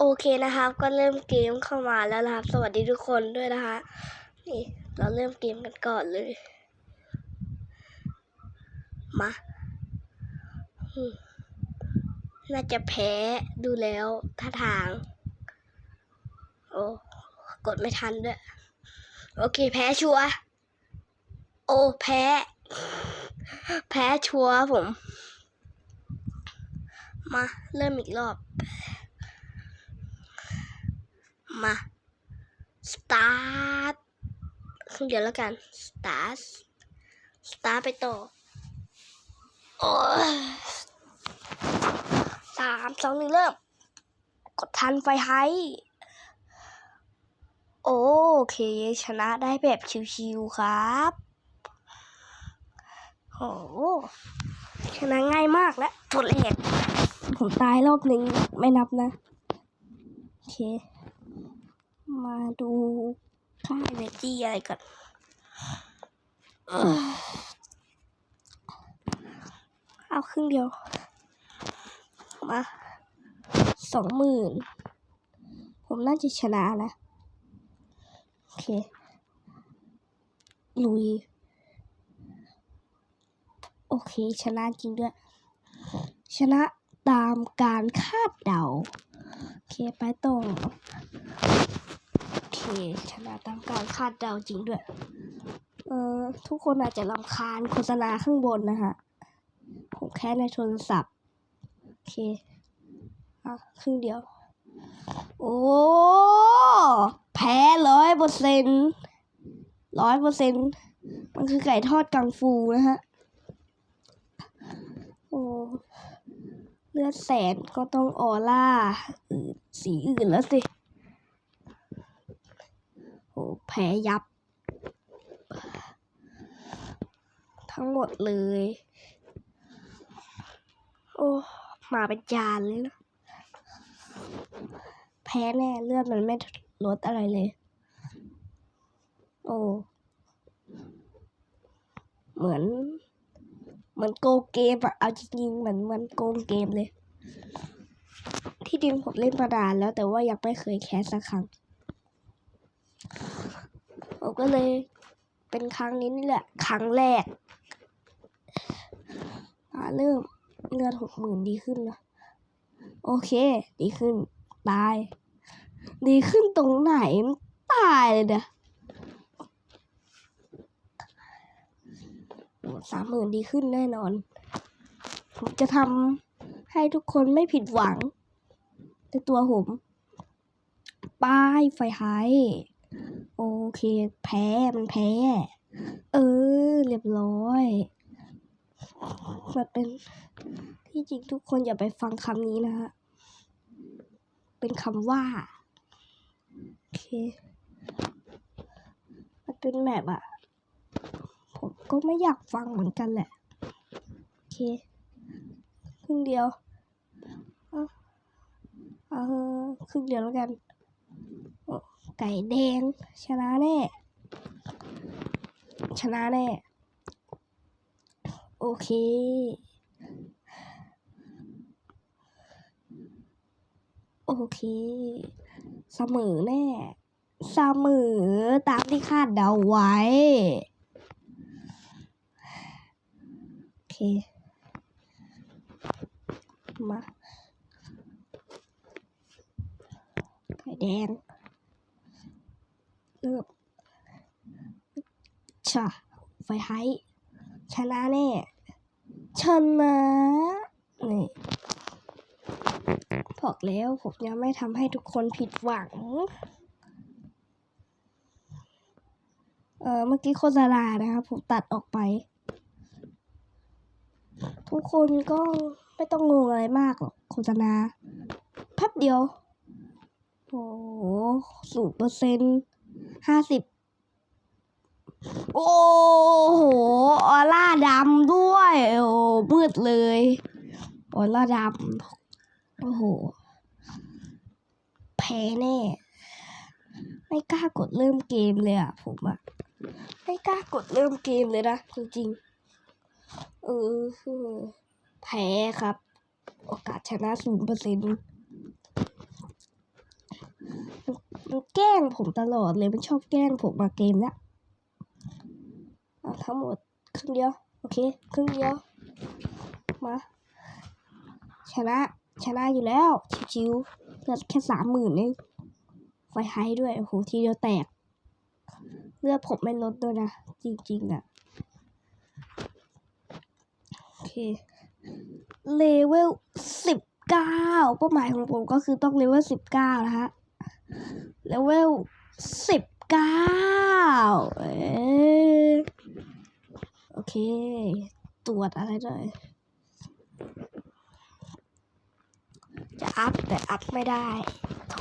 โอเคนะครับ ก็เริ่มเกมเข้ามาแล้วนะครับ สวัสดีทุกคนด้วยนะคะ นี่ เราเริ่มเกมกันก่อนเลย มา น่าจะแพ้ดูแล้วท่าทาง โอ้ กดไม่ทันด้วย โอเค แพ้ชัว โอ้ แพ้ แพ้ชัวผม มา เริ่มอีกรอบ มาสตาร์ทเดี๋ยวแล้วกันสตาร์ทสตาร์ไปต่อโอ้สามสองหนึ่งเริ่ม กดทันไฟไฮโอเคชนะได้แบบชิวๆครับโอ้ชนะง่ายมากและทดแรกผมตายรอบหนึ่งไม่นับนะ โอเค มาดูค่าเนจี้อะไรก่อนเอาครึ่งเดียว มาสองหมื่นผมน่าจะชนะนะโอเค ลุย โอเค ชนะจริงด้วย ชนะตามการคาดเดา โอเค ไปต่อ ชนะตามการคาดเดาจริงด้วย เอ่อ ทุกคนอาจจะรำคาญโฆษณาข้างบนนะฮะ ผมแค่ในโทรศัพท์ โอเค อะ ครึ่งเดียว โอ้ แพ้ร้อยเปอร์เซ็นร้อยเปอร์เซ็นมันคือไก่ทอดกังฟูนะฮะ โอ้เลือดแสนก็ต้องออร่าสีอื่นแล้วสิ โอ้แพ้ยับ ทั้งหมดเลย โอ้มาเป็นจานเลยนะแพ้แน่เลือดมันไม่ลดอะไรเลย โอ้เหมือน เหมือนโกงเกมอะเอาจริงๆเหมือนมันโกงเกมเลย ที่จริงผมเล่นมานานแล้วแต่ว่ายังไม่เคยแคสสักครั้ง ผมก็เลยเป็นครั้งนี้นี่แหละ ครั้งแรกอ่าเริ่มเลือดหกหมื่นดีขึ้นนะโอเค ดีขึ้น ตาย ดีขึ้นตรงไหนตายเลยเนี่ยสามหมื่นดีขึ้นแน่นอน ผมจะทำให้ทุกคนไม่ผิดหวังในตัวผม ป้ายไฟไฮ โอเค แพ้มันแพ้ เออ เรียบร้อยมันเป็นที่จริงทุกคนอย่าไปฟังคำนี้นะฮะ เป็นคำว่า โอเค มันเป็นแบบอะผมก็ไม่อยากฟังเหมือนกันแหละ โอเคครึ่งเดียว เออาครึ่งเดียวแล้วกัน ไก่แดง ชนะแน่ ชนะแน่ โอเค โอเค เสมอแน่ เสมอตามที่คาดเดาไว้ โอเค มาไข่แดง เริ่มชะไฟไฮชนะแน่ชนะนี่บอกแล้วผมยังไม่ทำให้ทุกคนผิดหวัง เออเมื่อกี้โฆษณานะครับผมตัดออกไป ทุกคนก็ไม่ต้องงงอะไรมากหรอกโฆษณาแป๊บเดียว โอ้โหสูเปอร์เซ็นต์ ห้าสิบโอ้โห ออร่าดำด้วย โอ้มืดเลย ออร่าดำ โอ้โห แพ้แน่ ไม่กล้ากดเริ่มเกมเลยอะผมอะ ไม่กล้ากดเริ่มเกมเลยนะ จริงๆ เออคือแพ้ครับ โอกาสชนะศูนย์เปอร์เซ็นต์ มันแกล้งผมตลอดเลยมันชอบแกล้งผมมาเกมนี้ยเอาทั้งหมดครึ่งเดียว โอเคครึ่งเดียว มา ชนะชนะอยู่แล้วชิวๆเลือดแค่สามหมื่นเองไฟไฮด้วย โอ้โห ทีเดียวแตก เลือดผมไม่ลดด้วยนะ จริงๆอะโอเค เลเวลสิบเก้าเป้าหมายของผมก็คือต้องเลเวลสิบเก้านะฮะ เลเวลสิบเก้าเอ๊ะโอเค ตรวจอะไรด้วย จะอัพแต่อัพไม่ได้โถ